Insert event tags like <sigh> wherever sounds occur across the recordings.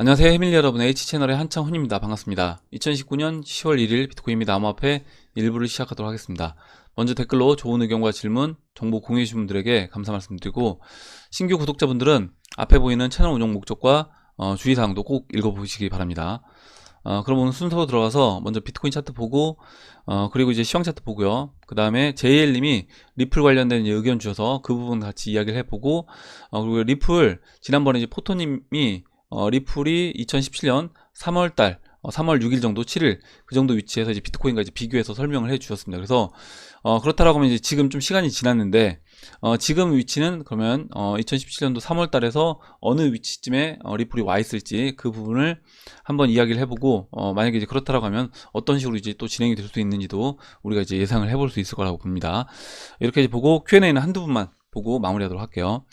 안녕하세요 해밀리 여러분 H채널의 한창훈입니다. 반갑습니다. 2019년 10월 1일 비트코인입니다. 암호화폐 일부를 시작하도록 하겠습니다. 먼저 댓글로 좋은 의견과 질문 정보 공유해 주신 분들에게 감사 말씀드리고 신규 구독자분들은 앞에 보이는 채널 운영 목적과 어, 주의사항도 꼭 읽어보시기 바랍니다. 어, 그럼 오늘 순서로 들어가서 먼저 비트코인 차트 보고 어, 그리고 이제 시황 차트 보고요. 그 다음에 JL님이 리플 관련된 의견 주셔서 그 부분 같이 이야기를 해보고 어, 그리고 리플 지난번에 이제 포토님이 어, 리플이 2017년 3월달, 어, 3월 6일 정도, 7일 그 정도 위치에서 이제 비트코인과 이제 비교해서 설명을 해주셨습니다. 그래서 어, 그렇다라고 하면 이제 지금 좀 시간이 지났는데 어, 지금 위치는 그러면 어, 2017년도 3월달에서 어느 위치쯤에 어, 리플이 와 있을지 그 부분을 한번 이야기를 해보고 어, 만약에 이제 그렇다라고 하면 어떤 식으로 이제 또 진행이 될 수 있는지도 우리가 이제 예상을 해볼 수 있을 거라고 봅니다. 이렇게 이제 보고 Q&A는 한두 분만 보고 마무리하도록 할게요.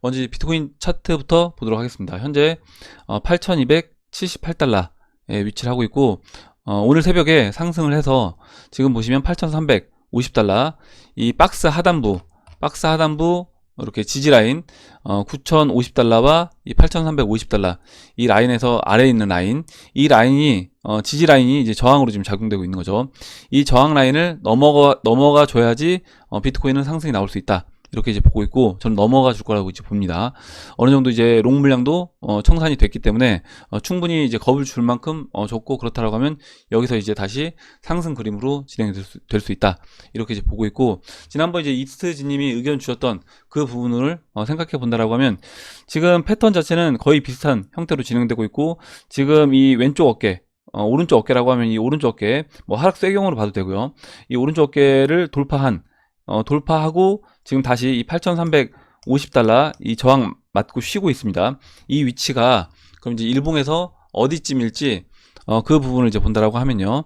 먼저 비트코인 차트부터 보도록 하겠습니다. 현재 어, 8,278달러에 위치를 하고 있고 어, 오늘 새벽에 상승을 해서 지금 보시면 8,350달러 이 박스 하단부 박스 하단부 이렇게 지지 라인 어, 9,050달러와 이 8,350달러 이 라인에서 아래에 있는 라인 이 라인이 어, 지지 라인이 이제 저항으로 지금 작용되고 있는 거죠. 이 저항 라인을 넘어가 넘어가 줘야지 어, 비트코인은 상승이 나올 수 있다. 이렇게 이제 보고 있고 저는 넘어가 줄 거라고 이제 봅니다. 어느 정도 이제 롱 물량도 어, 청산이 됐기 때문에 어, 충분히 이제 겁을 줄 만큼 어, 줬고 그렇다라고 하면 여기서 이제 다시 상승 그림으로 진행이 될수 있다. 이렇게 이제 보고 있고 지난번 이제 이스트지님이 의견 주셨던 그 부분을 어, 생각해 본다라고 하면 지금 패턴 자체는 거의 비슷한 형태로 진행되고 있고 지금 이 왼쪽 어깨 어, 오른쪽 어깨라고 하면 이 오른쪽 어깨 뭐 하락 쇠경으로 봐도 되고요. 이 오른쪽 어깨를 돌파한 어, 돌파하고 지금 다시 이 8,350달러 이 저항 맞고 쉬고 있습니다. 이 위치가 그럼 이제 일봉에서 어디쯤일지 어, 그 부분을 이제 본다라고 하면요.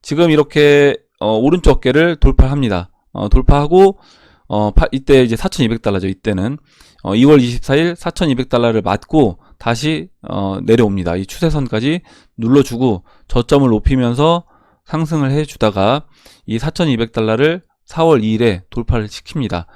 지금 이렇게 어, 오른쪽 어깨를 돌파합니다. 어, 돌파하고 어, 파, 이때 이제 4,200달러죠. 이때는 어, 2월 24일 4,200달러를 맞고 다시 어, 내려옵니다. 이 추세선까지 눌러주고 저점을 높이면서 상승을 해주다가 이 4,200달러를 4월 2일에 돌파를 시킵니다.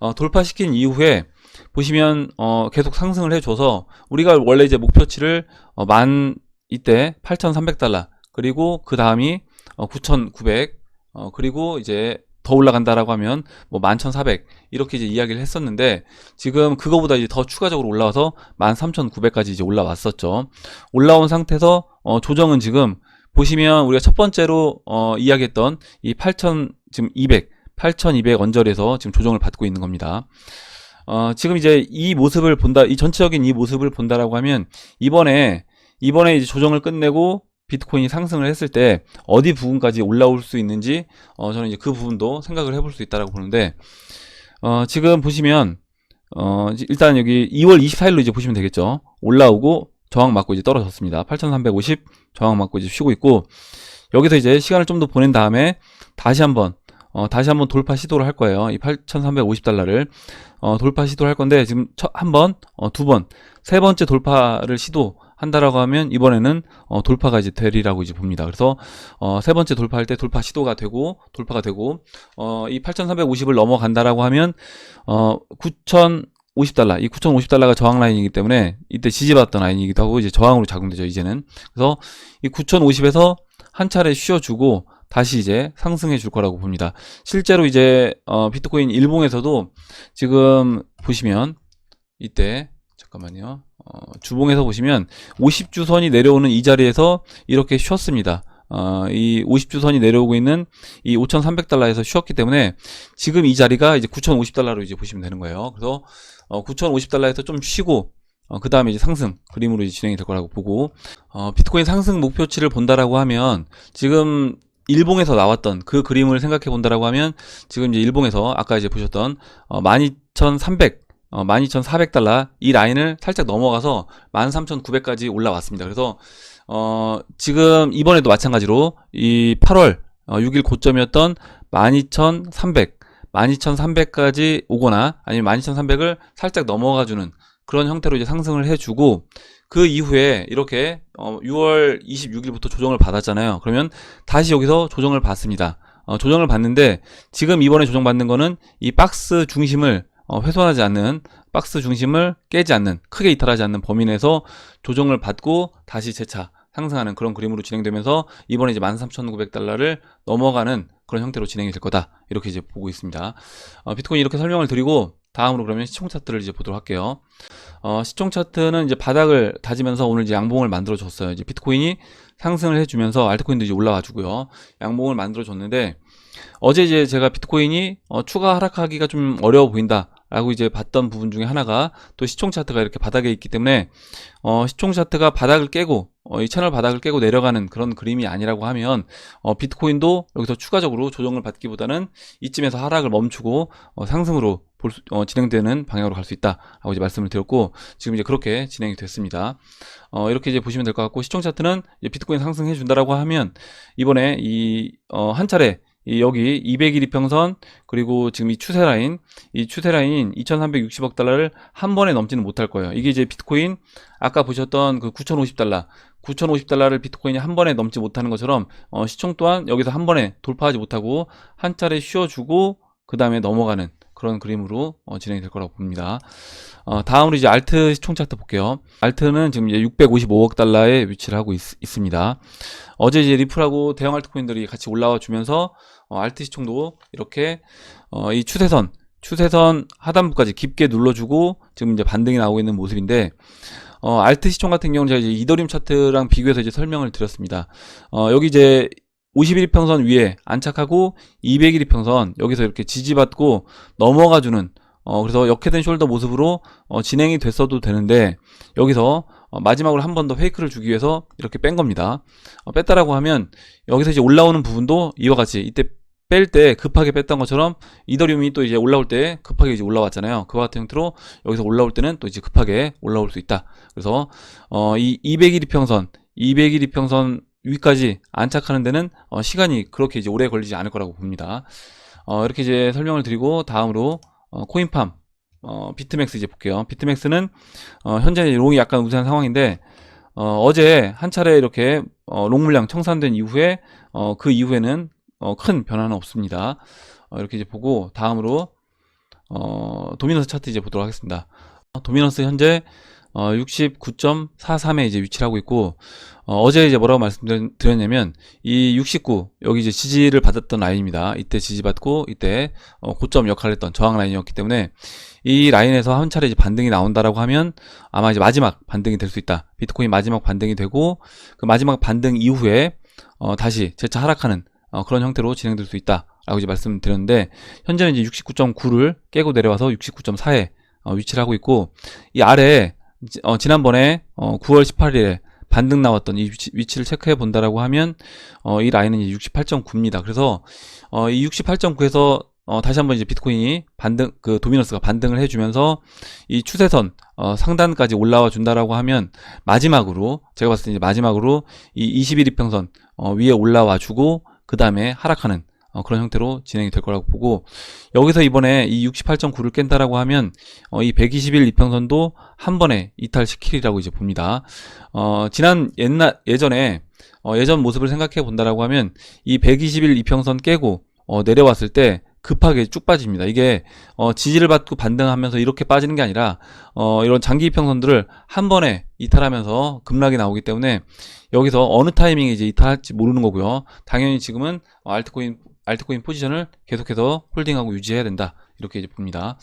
어, 돌파시킨 이후에 보시면 어, 계속 상승을 해줘서 우리가 원래 이제 목표치를 어, 만 이때 8,300달러 그리고 그 다음이 어, 9,900 어, 그리고 이제 더 올라간다라고 하면 뭐 11,400 이렇게 이제 이야기를 했었는데 지금 그거보다 이제 더 추가적으로 올라와서 13,900까지 이제 올라왔었죠. 올라온 상태에서 어, 조정은 지금 보시면 우리가 첫 번째로 어, 이야기했던 이 8,000 지금 200 8,200 언저리에서 지금 조정을 받고 있는 겁니다. 어, 지금 이제 이 모습을 본다, 이 전체적인 이 모습을 본다라고 하면 이번에 이번에 이제 조정을 끝내고 비트코인이 상승을 했을 때 어디 부분까지 올라올 수 있는지 어, 저는 이제 그 부분도 생각을 해볼 수 있다라고 보는데 어, 지금 보시면 어, 일단 여기 2월 24일로 이제 보시면 되겠죠. 올라오고 저항 맞고 이제 떨어졌습니다. 8,350 저항 맞고 이제 쉬고 있고 여기서 이제 시간을 좀 더 보낸 다음에 다시 한번 어, 다시 한번 돌파 시도를 할 거예요. 이 8,350달러를 어, 돌파 시도를 할 건데 지금 첫, 한 번, 어, 두 번, 세 번째 돌파를 시도 한다라고 하면 이번에는 어, 돌파가 이제 되리라고 이제 봅니다. 그래서 어, 세 번째 돌파할 때 돌파 시도가 되고 돌파가 되고 어, 이 8,350을 넘어간다라고 하면 어, 9,000 50달러, 이 9,050달러가 저항 라인이기 때문에 이때 지지받았던 라인이기도 하고 이제 저항으로 작용되죠, 이제는. 그래서 이 9,050에서 한 차례 쉬어주고 다시 이제 상승해 줄 거라고 봅니다. 실제로 이제 어, 비트코인 일봉에서도 지금 보시면 이때 잠깐만요. 어, 주봉에서 보시면 50주선이 내려오는 이 자리에서 이렇게 쉬었습니다. 어, 이 50주선이 내려오고 있는 이 5,300달러에서 쉬었기 때문에 지금 이 자리가 이제 9,050달러로 이제 보시면 되는 거예요. 그래서 어, 9,050달러에서 좀 쉬고 어, 그 다음에 이제 상승 그림으로 이제 진행이 될 거라고 보고 어, 비트코인 상승 목표치를 본다라고 하면 지금 일봉에서 나왔던 그 그림을 생각해 본다라고 하면 지금 이제 일봉에서 아까 이제 보셨던 어, 12,300 어, 12,400달러 이 라인을 살짝 넘어가서 13,900까지 올라왔습니다. 그래서 어, 지금 이번에도 마찬가지로 이 8월 어, 6일 고점이었던 12,300 12,300까지 오거나 아니면 12,300을 살짝 넘어가 주는 그런 형태로 이제 상승을 해주고 그 이후에 이렇게 어 6월 26일부터 조정을 받았잖아요. 그러면 다시 여기서 조정을 받습니다. 어 조정을 받는데 지금 이번에 조정받는 거는 이 박스 중심을 어, 훼손하지 않는 박스 중심을 깨지 않는 크게 이탈하지 않는 범위 내에서 조정을 받고 다시 재차 상승하는 그런 그림으로 진행되면서 이번에 이제 13,900달러를 넘어가는 그런 형태로 진행이 될 거다 이렇게 이제 보고 있습니다. 어, 비트코인 이렇게 설명을 드리고 다음으로 그러면 시총 차트를 이제 보도록 할게요. 어, 시총 차트는 이제 바닥을 다지면서 오늘 이제 양봉을 만들어 줬어요. 이제 비트코인이 상승을 해주면서 알트코인도 이제 올라와 주고요. 양봉을 만들어 줬는데 어제 이제 제가 비트코인이 어, 추가 하락하기가 좀 어려워 보인다. 라고 이제 봤던 부분 중에 하나가 또 시총 차트가 이렇게 바닥에 있기 때문에 어, 시총 차트가 바닥을 깨고 어, 이 채널 바닥을 깨고 내려가는 그런 그림이 아니라고 하면 어, 비트코인도 여기서 추가적으로 조정을 받기보다는 이쯤에서 하락을 멈추고 어, 상승으로 볼 수, 어, 진행되는 방향으로 갈 수 있다라고 이제 말씀을 드렸고 지금 이제 그렇게 진행이 됐습니다. 어, 이렇게 이제 보시면 될 것 같고 시총 차트는 비트코인 상승해 준다라고 하면 이번에 이한 차례 이 여기 200일 이평선 그리고 지금 이 추세 라인 이 추세 라인 2,360억 달러를 한 번에 넘지는 못할 거예요. 이게 이제 비트코인 아까 보셨던 그 9,050달러 9,050달러를 비트코인이 한 번에 넘지 못하는 것처럼 어, 시총 또한 여기서 한 번에 돌파하지 못하고 한 차례 쉬어주고 그 다음에 넘어가는 그런 그림으로 어, 진행이 될 거라고 봅니다. 어, 다음으로 이제 알트 시총 차트 볼게요. 알트는 지금 이제 655억 달러에 위치를 하고 있, 습니다 어제 이제 리플하고 대형 알트코인들이 같이 올라와 주면서 어, 알트 시총도 이렇게 어, 이 추세선 추세선 하단부까지 깊게 눌러주고 지금 이제 반등이 나오고 있는 모습인데 어, 알트 시총 같은 경우는 제가 이제 이더리움 차트랑 비교해서 이제 설명을 드렸습니다. 어, 여기 이제 51일 평선 위에 안착하고 200일 평선 여기서 이렇게 지지받고 넘어가주는 어, 그래서 역회된 숄더 모습으로 어, 진행이 됐어도 되는데 여기서 어, 마지막으로 한 번 더 페이크를 주기 위해서 이렇게 뺀 겁니다. 어, 뺐다라고 하면 여기서 이제 올라오는 부분도 이와 같이 이때 뺄 때 급하게 뺐던 것처럼 이더리움이 또 이제 올라올 때 급하게 이제 올라왔잖아요. 그와 같은 형태로 여기서 올라올 때는 또 이제 급하게 올라올 수 있다. 그래서 어, 이 200일 이평선, 200일 이평선 위까지 안착하는 데는 어, 시간이 그렇게 이제 오래 걸리지 않을 거라고 봅니다. 어, 이렇게 이제 설명을 드리고 다음으로 어, 코인팜 어, 비트맥스 이제 볼게요. 비트맥스는 어, 현재 롱이 약간 우세한 상황인데 어, 제한 차례 이렇게 어, 롱 물량 청산된 이후에 어, 그 이후에는 어, 큰 변화는 없습니다. 어, 이렇게 이제 보고 다음으로 어, 도미너스 차트 이제 보도록 하겠습니다. 어, 도미너스 현재 어, 69.43에 이제 위치를 하고 있고 어, 제 이제 뭐라고 말씀드렸냐면 이 69 여기 이제 지지를 받았던 라인입니다. 이때 지지받고 이때 어, 고점 역할을 했던 저항 라인이었기 때문에 이 라인에서 한 차례 이제 반등이 나온다라고 하면 아마 이제 마지막 반등이 될 수 있다. 비트코인 마지막 반등이 되고 그 마지막 반등 이후에 어, 다시 재차 하락하는 어, 그런 형태로 진행될 수 있다. 라고 이제 말씀드렸는데 현재는 이제 69.9를 깨고 내려와서 69.4에 어, 위치를 하고 있고 이 아래 어, 지난번에 어, 9월 18일에 반등 나왔던 이 위치, 를 체크해 본다라고 하면 어, 이 라인은 68.9입니다. 그래서 어, 이 68.9에서 어, 다시 한번 이제 비트코인이 반등 그 도미너스가 반등을 해주면서 이 추세선 어, 상단까지 올라와 준다라고 하면 마지막으로 제가 봤을 때 이제 마지막으로 이 21일 이평선 어, 위에 올라와 주고 그 다음에 하락하는 어, 그런 형태로 진행이 될 거라고 보고 여기서 이번에 이 68.9를 깬다라고 하면 어, 이 120일 이평선도 한 번에 이탈시키리라고 이제 봅니다. 어, 지난 옛날 예전에 어, 예전 모습을 생각해 본다라고 하면 이 120일 이평선 깨고 어, 내려왔을 때 급하게 쭉 빠집니다. 이게 어, 지지를 받고 반등하면서 이렇게 빠지는 게 아니라 어, 이런 장기 이평선들을 한 번에 이탈하면서 급락이 나오기 때문에 여기서 어느 타이밍에 이제 이탈할지 모르는 거고요. 당연히 지금은 알트코인 알트코인 포지션을 계속해서 홀딩하고 유지해야 된다. 이렇게 이제 봅니다.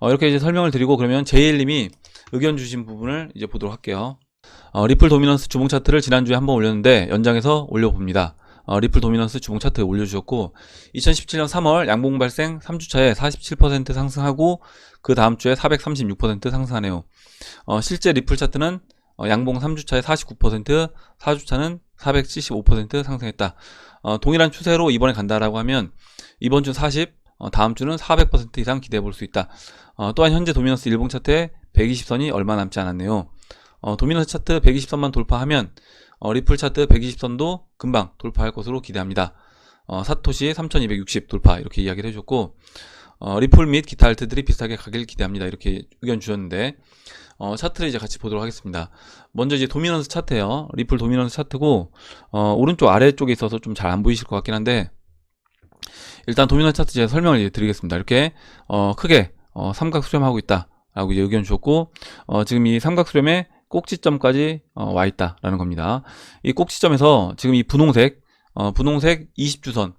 어, 이렇게 이제 설명을 드리고 그러면 제이님이 의견 주신 부분을 이제 보도록 할게요. 어, 리플 도미넌스 주봉 차트를 지난주에 한번 올렸는데 연장해서 올려봅니다. 어, 리플 도미넌스 주봉 차트 올려주셨고 2017년 3월 양봉 발생 3주차에 47% 상승하고 그 다음 주에 436% 상승하네요. 어, 실제 리플 차트는 어, 양봉 3주차에 49%, 4주차는 475% 상승했다. 어, 동일한 추세로 이번에 간다라고 하면 이번 주 40, 어, 다음 주는 400% 이상 기대해 볼 수 있다. 어, 또한 현재 도미너스 일봉 차트에 120선이 얼마 남지 않았네요. 어, 도미너스 차트 120선만 돌파하면 어, 리플 차트 120선도 금방 돌파할 것으로 기대합니다. 어, 사토시 3260 돌파 이렇게 이야기를 해줬고 어, 리플 및 기타 알트들이 비슷하게 가길 기대합니다. 이렇게 의견 주셨는데 어, 차트를 이제 같이 보도록 하겠습니다. 먼저 이제 도미넌스 차트예요. 리플 도미넌스 차트고 어, 오른쪽 아래쪽에 있어서 좀 잘 안 보이실 것 같긴 한데 일단 도미넌스 차트 제가 설명을 이제 드리겠습니다. 이렇게 어, 크게 어, 삼각 수렴하고 있다라고 이제 의견 주셨고 어, 지금 이 삼각 수렴의 꼭지점까지 어, 와 있다라는 겁니다. 이 꼭지점에서 지금 이 분홍색 어, 분홍색 20주선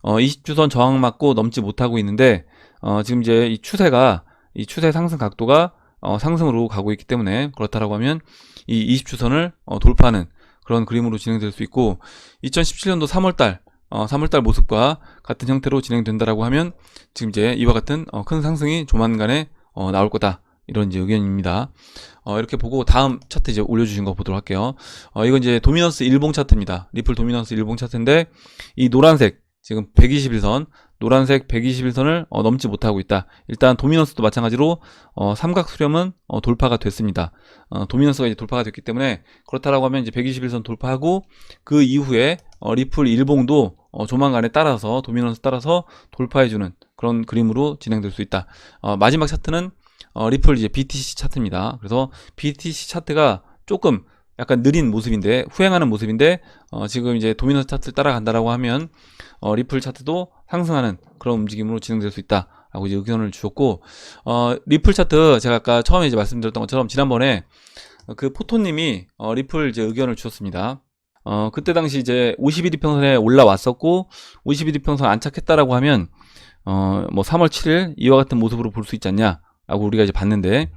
어, 20주선 저항 맞고 넘지 못하고 있는데 어, 지금 이제 이 추세가 이 추세 상승 각도가 어, 상승으로 가고 있기 때문에 그렇다라고 하면 이 20주선을 어, 돌파하는 그런 그림으로 진행될 수 있고 2017년도 3월달 어, 3월달 모습과 같은 형태로 진행된다라고 하면 지금 이제 이와 같은 어, 큰 상승이 조만간에 어, 나올 거다 이런 이제 의견입니다. 어, 이렇게 보고 다음 차트 이제 올려주신 거 보도록 할게요. 어, 이건 이제 도미넌스 일봉 차트입니다. 리플 도미넌스 일봉 차트인데 이 노란색 지금 121선 노란색 121선을 어, 넘지 못하고 있다. 일단 도미넌스도 마찬가지로 어, 삼각 수렴은 어, 돌파가 됐습니다. 어, 도미넌스가 이제 돌파가 됐기 때문에 그렇다라고 하면 이제 121선 돌파하고 그 이후에 어, 리플 일봉도 어, 조만간에 따라서 도미넌스 따라서 돌파해주는 그런 그림으로 진행될 수 있다. 어, 마지막 차트는 어, 리플 이제 BTC 차트입니다. 그래서 BTC 차트가 조금 약간 느린 모습인데 후행하는 모습인데 어, 지금 이제 도미넌스 차트를 따라간다라고 하면 어, 리플 차트도 상승하는 그런 움직임으로 진행될 수 있다 라고 이제 의견을 주셨고 어, 리플 차트 제가 아까 처음에 이제 말씀드렸던 것처럼 지난번에 그 포토님이 어, 리플 이제 의견을 주셨습니다. 어, 그때 당시 이제 51이 평선에 올라왔었고 51이 평선 안착했다라고 하면 어, 뭐 3월 7일 이와 같은 모습으로 볼 수 있지 않냐라고 우리가 이제 봤는데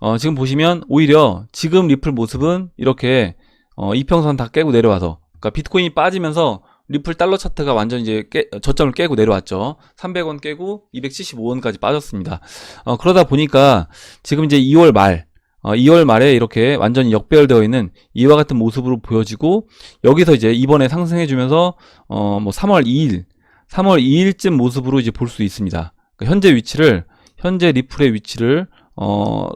어, 지금 보시면 오히려 지금 리플 모습은 이렇게 어, 이평선 다 깨고 내려와서 그러니까 비트코인이 빠지면서 리플 달러 차트가 완전 이제 깨, 저점을 깨고 내려왔죠. 300원 깨고 275원까지 빠졌습니다. 어, 그러다 보니까 지금 이제 2월 말 어, 2월 말에 이렇게 완전히 역배열되어 있는 이와 같은 모습으로 보여지고 여기서 이제 이번에 상승해주면서 어, 뭐 3월 2일, 3월 2일쯤 모습으로 이제 볼 수 있습니다. 그러니까 현재 위치를 현재 리플의 위치를 어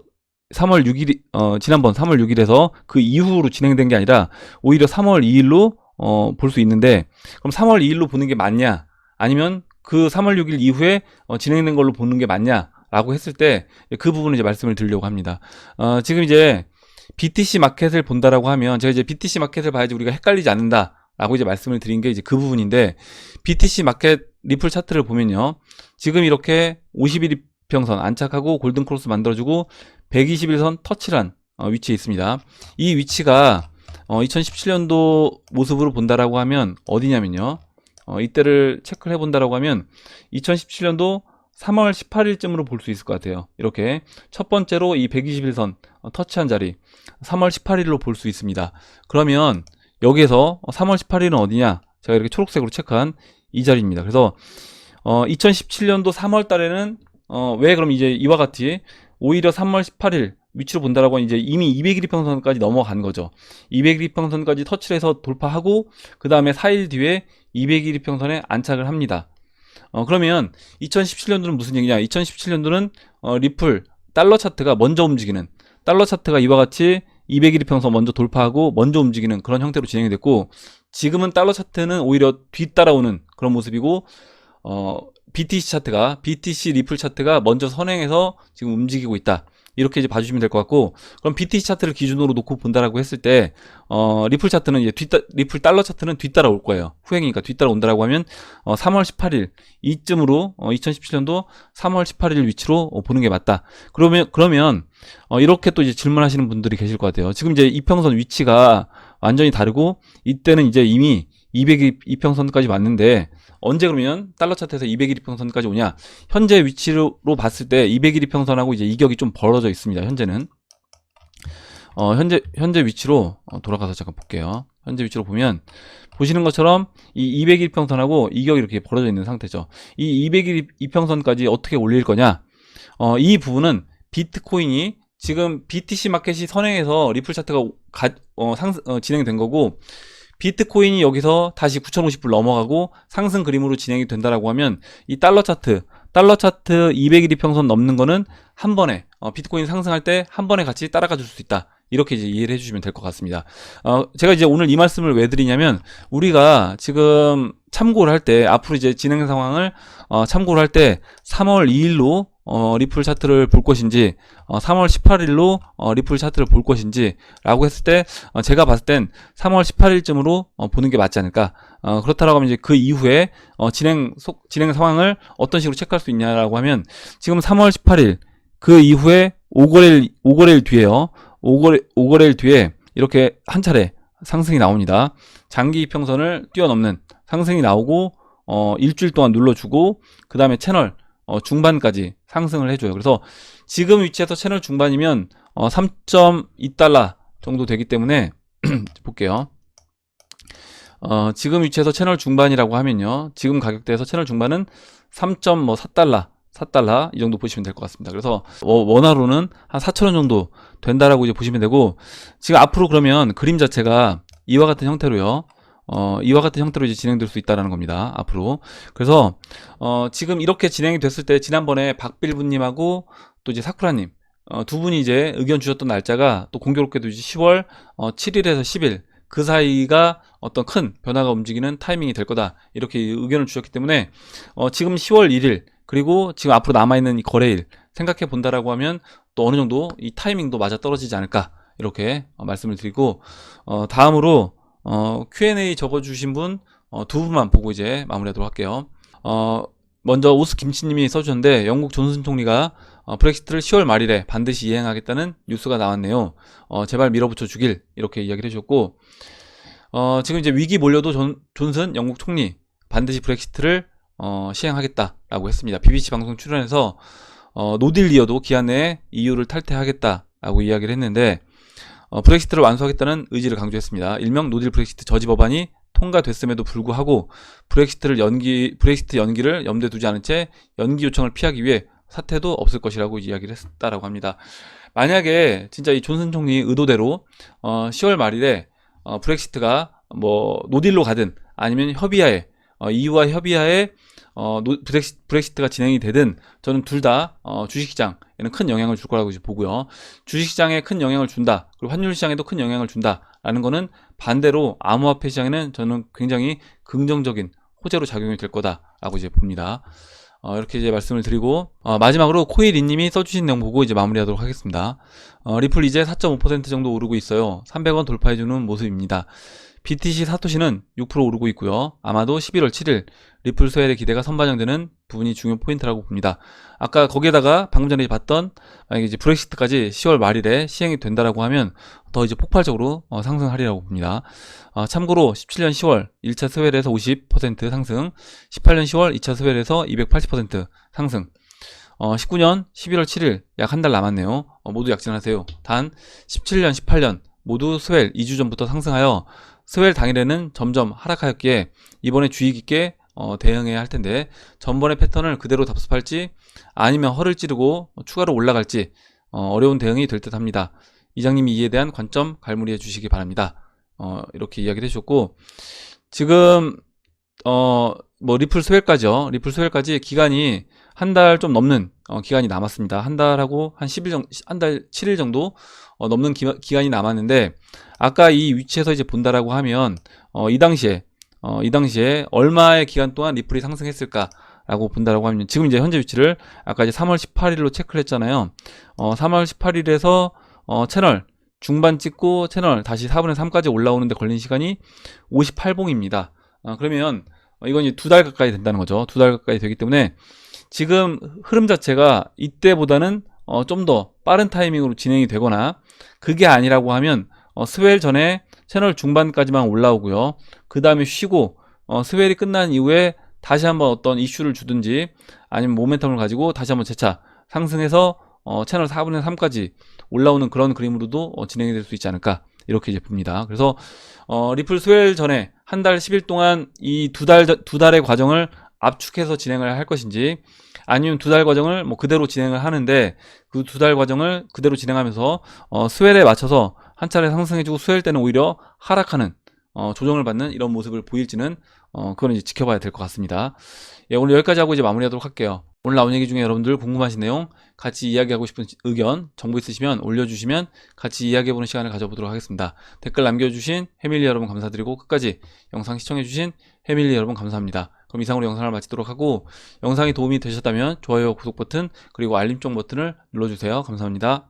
3월 6일, 어, 지난번 3월 6일에서 그 이후로 진행된 게 아니라 오히려 3월 2일로 어, 볼 수 있는데 그럼 3월 2일로 보는 게 맞냐? 아니면 그 3월 6일 이후에 어, 진행된 걸로 보는 게 맞냐? 라고 했을 때 그 부분을 이제 말씀을 드리려고 합니다. 어, 지금 이제 BTC 마켓을 본다라고 하면 제가 이제 BTC 마켓을 봐야지 우리가 헷갈리지 않는다. 라고 이제 말씀을 드린 게 이제 그 부분인데 BTC 마켓 리플 차트를 보면요. 지금 이렇게 51일 평선 안착하고 골든 크로스 만들어주고 121선 터치란 어, 위치에 있습니다. 이 위치가 어, 2017년도 모습으로 본다라고 하면 어디냐면요. 어, 이때를 체크를 해본다라고 하면 2017년도 3월 18일쯤으로 볼 수 있을 것 같아요. 이렇게 첫 번째로 이 121선 어, 터치한 자리 3월 18일로 볼 수 있습니다. 그러면 여기에서 3월 18일은 어디냐? 제가 이렇게 초록색으로 체크한 이 자리입니다. 그래서 어, 2017년도 3월 달에는 어, 왜 그럼 이제 이와 같이 오히려 3월 18일 위치로 본다라고 이제 이미 200일평선까지 넘어간 거죠. 200일평선까지 터치를 해서 돌파하고 그 다음에 4일 뒤에 200일평선에 안착을 합니다. 어, 그러면 2017년도는 무슨 얘기냐? 2017년도는 어, 리플 달러 차트가 먼저 움직이는 달러 차트가 이와 같이 200일 평선 먼저 돌파하고 먼저 움직이는 그런 형태로 진행이 됐고 지금은 달러 차트는 오히려 뒤따라오는 그런 모습이고 어, BTC 차트가 BTC 리플 차트가 먼저 선행해서 지금 움직이고 있다. 이렇게 이제 봐주시면 될 것 같고 그럼 BTC 차트를 기준으로 놓고 본다라고 했을 때 어, 리플 차트는 이제 뒤따 리플 달러 차트는 뒤따라 올 거예요. 후행이니까 뒤따라 온다라고 하면 어, 3월 18일 이쯤으로 어, 2017년도 3월 18일 위치로 어, 보는 게 맞다. 그러면 그러면 어, 이렇게 또 이제 질문하시는 분들이 계실 것 같아요. 지금 이제 이평선 위치가 완전히 다르고 이때는 이제 이미 200일 이평선까지 왔는데 언제 그러면 달러 차트에서 200일 이평선까지 오냐? 현재 위치로 봤을 때 200일 이평선하고 이제 이격이 좀 벌어져 있습니다. 현재는 어, 현재 현재 위치로 어, 돌아가서 잠깐 볼게요. 현재 위치로 보면 보시는 것처럼 이 200일 평선하고 이격이 이렇게 벌어져 있는 상태죠. 이 200일 이평선까지 어떻게 올릴 거냐? 어, 이 부분은 비트코인이 지금 BTC 마켓이 선행해서 리플 차트가 가, 어, 상, 어, 진행된 거고 비트코인이 여기서 다시 9,050불 넘어가고 상승 그림으로 진행이 된다라고 하면 이 달러 차트, 달러 차트 200일 이 평선 넘는 거는 한 번에 어, 비트코인 상승할 때 한 번에 같이 따라가 줄 수 있다. 이렇게 이제 이해를 해주시면 될 것 같습니다. 어, 제가 이제 오늘 이 말씀을 왜 드리냐면 우리가 지금 참고를 할 때 앞으로 이제 진행 상황을 어, 참고를 할 때 3월 2일로 어, 리플 차트를 볼 것인지 어, 3월 18일로 어, 리플 차트를 볼 것인지 라고 했을 때 어, 제가 봤을 땐 3월 18일쯤으로 어, 보는 게 맞지 않을까. 어, 그렇다라고 하면 이제 그 이후에 어, 진행 속 진행 상황을 어떤 식으로 체크할 수 있냐라고 하면 지금 3월 18일 그 이후에 5거래일 5거래일 뒤에요. 5거래 5거래일 뒤에 이렇게 한 차례 상승이 나옵니다. 장기 이평선을 뛰어넘는 상승이 나오고 어, 일주일 동안 눌러주고 그 다음에 채널 어, 중반까지 상승을 해줘요. 그래서 지금 위치에서 채널 중반이면 어, 3.2달러 정도 되기 때문에 <clears throat> 볼게요. 어, 지금 위치에서 채널 중반이라고 하면요. 지금 가격대에서 채널 중반은 3.4달러 4달러 이 정도 보시면 될 것 같습니다. 그래서 워- 원화로는 한 4천원 정도 된다라고 이제 보시면 되고 지금 앞으로 그러면 그림 자체가 이와 같은 형태로요. 어, 이와 같은 형태로 이제 진행될 수 있다라는 겁니다. 앞으로. 그래서 어, 지금 이렇게 진행이 됐을 때 지난번에 박빌부님하고 또 이제 사쿠라님 어, 두 분이 이제 의견 주셨던 날짜가 또 공교롭게도 이제 10월 어, 7일에서 10일 그 사이가 어떤 큰 변화가 움직이는 타이밍이 될 거다 이렇게 의견을 주셨기 때문에 어, 지금 10월 1일 그리고 지금 앞으로 남아있는 이 거래일 생각해 본다라고 하면 또 어느 정도 이 타이밍도 맞아 떨어지지 않을까 이렇게 어, 말씀을 드리고 어, 다음으로 어, Q&A 적어주신 분 어, 두 분만 보고 이제 마무리하도록 할게요. 어, 먼저 오스 김치님이 써주셨는데 영국 존슨 총리가 어, 브렉시트를 10월 말일에 반드시 이행하겠다는 뉴스가 나왔네요. 어, 제발 밀어붙여 주길 이렇게 이야기를 해주셨고 어, 지금 이제 위기 몰려도 존, 존슨 영국 총리 반드시 브렉시트를 어, 시행하겠다라고 했습니다. BBC 방송 출연해서 어, 노딜리어도 기한 내에 EU를 탈퇴하겠다라고 이야기를 했는데 어, 브렉시트를 완수하겠다는 의지를 강조했습니다. 일명 노딜 브렉시트 저지 법안이 통과됐음에도 불구하고 브렉시트를 연기 브렉시트 연기를 염두에 두지 않은 채 연기 요청을 피하기 위해 사태도 없을 것이라고 이야기를 했다라고 합니다. 만약에 진짜 이 존슨 총리 의도대로 어, 10월 말일에 어, 브렉시트가 뭐 노딜로 가든 아니면 협의하에 어, EU와 협의하에 어, 노- 브렉시, 브렉시트가 진행이 되든 저는 둘 다 어, 주식시장에는 큰 영향을 줄 거라고 이제 보고요. 주식시장에 큰 영향을 준다. 그리고 환율 시장에도 큰 영향을 준다라는 거는 반대로 암호화폐 시장에는 저는 굉장히 긍정적인 호재로 작용이 될 거다라고 이제 봅니다. 어, 이렇게 이제 말씀을 드리고 어, 마지막으로 코일이님이 써주신 내용 보고 이제 마무리하도록 하겠습니다. 어, 리플 이제 4.5% 정도 오르고 있어요. 300원 돌파해주는 모습입니다. BTC 사토시는 6% 오르고 있고요. 아마도 11월 7일 리플 소액의 기대가 선반영되는 부분이 중요 포인트라고 봅니다. 아까 거기에다가 방금 전에 봤던 만약에 이제 브렉시트까지 10월 말일에 시행이 된다라고 하면 더 이제 폭발적으로 어, 상승하리라고 봅니다. 어, 참고로 17년 10월 1차 스웰에서 50% 상승, 18년 10월 2차 스웰에서 280% 상승, 어, 19년 11월 7일 약 한 달 남았네요. 어, 모두 약진하세요. 단 17년 18년 모두 스웰 2주 전부터 상승하여 스웰 당일에는 점점 하락하였기에 이번에 주의 깊게 어, 대응해야 할 텐데 전번의 패턴을 그대로 답습할지 아니면 허를 찌르고 추가로 올라갈지 어, 어려운 대응이 될 듯합니다. 이장님이 이에 대한 관점 갈무리해 주시기 바랍니다. 어, 이렇게 이야기를 해주셨고 지금 어, 뭐 리플 스웰까지요. 리플 스웰까지 기간이 한 달 좀 넘는 어, 기간이 남았습니다. 한 달하고 한 10일 정도, 한 달 7일 정도 어, 넘는 기, 기간이 남았는데 아까 이 위치에서 이제 본다라고 하면 어, 이 당시에 어, 이 당시에 얼마의 기간 동안 리플이 상승했을까 라고 본다라고 하면 지금 이제 현재 위치를 아까 이제 3월 18일로 체크를 했잖아요. 어, 3월 18일에서 어, 채널 중반 찍고 채널 다시 4분의 3까지 올라오는데 걸린 시간이 58봉입니다. 어, 그러면 어, 이건 이제 두 달 가까이 된다는 거죠. 두 달 가까이 되기 때문에 지금 흐름 자체가 이때보다는 어, 좀 더 빠른 타이밍으로 진행이 되거나 그게 아니라고 하면 어, 스웰 전에 채널 중반까지만 올라오고요. 그 다음에 쉬고 어, 스웰이 끝난 이후에 다시 한번 어떤 이슈를 주든지 아니면 모멘텀을 가지고 다시 한번 재차 상승해서 어, 채널 4분의 3까지 올라오는 그런 그림으로도 어, 진행이 될 수 있지 않을까 이렇게 이제 봅니다. 그래서 어, 리플 스웰 전에 한 달 10일 동안 이 두 달 두 달의 과정을 압축해서 진행을 할 것인지 아니면 두 달 과정을 뭐 그대로 진행을 하는데 그 두 달 과정을 그대로 진행하면서 어, 스웰에 맞춰서 한 차례 상승해주고 스웰 때는 오히려 하락하는 어, 조정을 받는 이런 모습을 보일지는 어, 그건 이제 지켜봐야 될 것 같습니다. 예, 오늘 여기까지 하고 이제 마무리하도록 할게요. 오늘 나온 얘기 중에 여러분들 궁금하신 내용, 같이 이야기하고 싶은 의견, 정보 있으시면 올려주시면 같이 이야기해보는 시간을 가져보도록 하겠습니다. 댓글 남겨주신 해밀리 여러분 감사드리고 끝까지 영상 시청해주신 해밀리 여러분 감사합니다. 그럼 이상으로 영상을 마치도록 하고 영상이 도움이 되셨다면 좋아요, 구독 버튼 그리고 알림 종 버튼을 눌러주세요. 감사합니다.